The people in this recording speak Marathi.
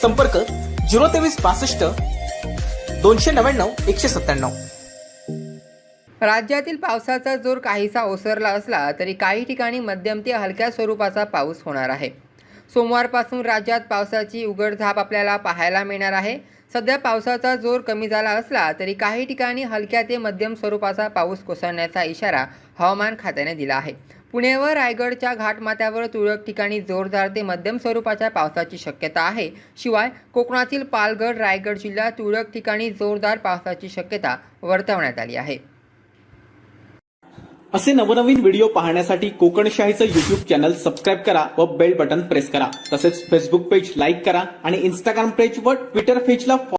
संपर्क झिरो तेवीस बासष्ट दोनशे नव्याण्णव एकशे सत्त्याण्णव. राज्यातील पावसाचा जोर काहीसा ओसरला असला तरी काही ठिकाणी मध्यम ते हलक्या स्वरूपाचा पाऊस होणार आहे. सोमवारपासून राज्यात पावसाची उघडझाप आपल्याला पाहायला मिळणार आहे. सध्या पावसाचा जोर कमी झाला असला तरी काही ठिकाणी हलक्या ते मध्यम स्वरूपाचा पाऊस कोसळण्याचा इशारा हवामान खात्याने दिला आहे. पुणे व रायगडच्या घाटमाथ्यावर तुरळक ठिकाणी जोरदार ते मध्यम स्वरूपाच्या पावसाची शक्यता आहे. शिवाय कोकणातील पालघर रायगड जिल्ह्यात तुरळक ठिकाणी जोरदार पावसाची शक्यता वर्तवण्यात आली आहे. असे नवनवीन व्हिडिओ पाहण्यासाठी कोकणशाहीचं युट्यूब चॅनल सबस्क्राईब करा व बेल बटन प्रेस करा. तसेच फेसबुक पेज लाईक करा आणि इंस्टाग्राम पेज व ट्विटर पेजला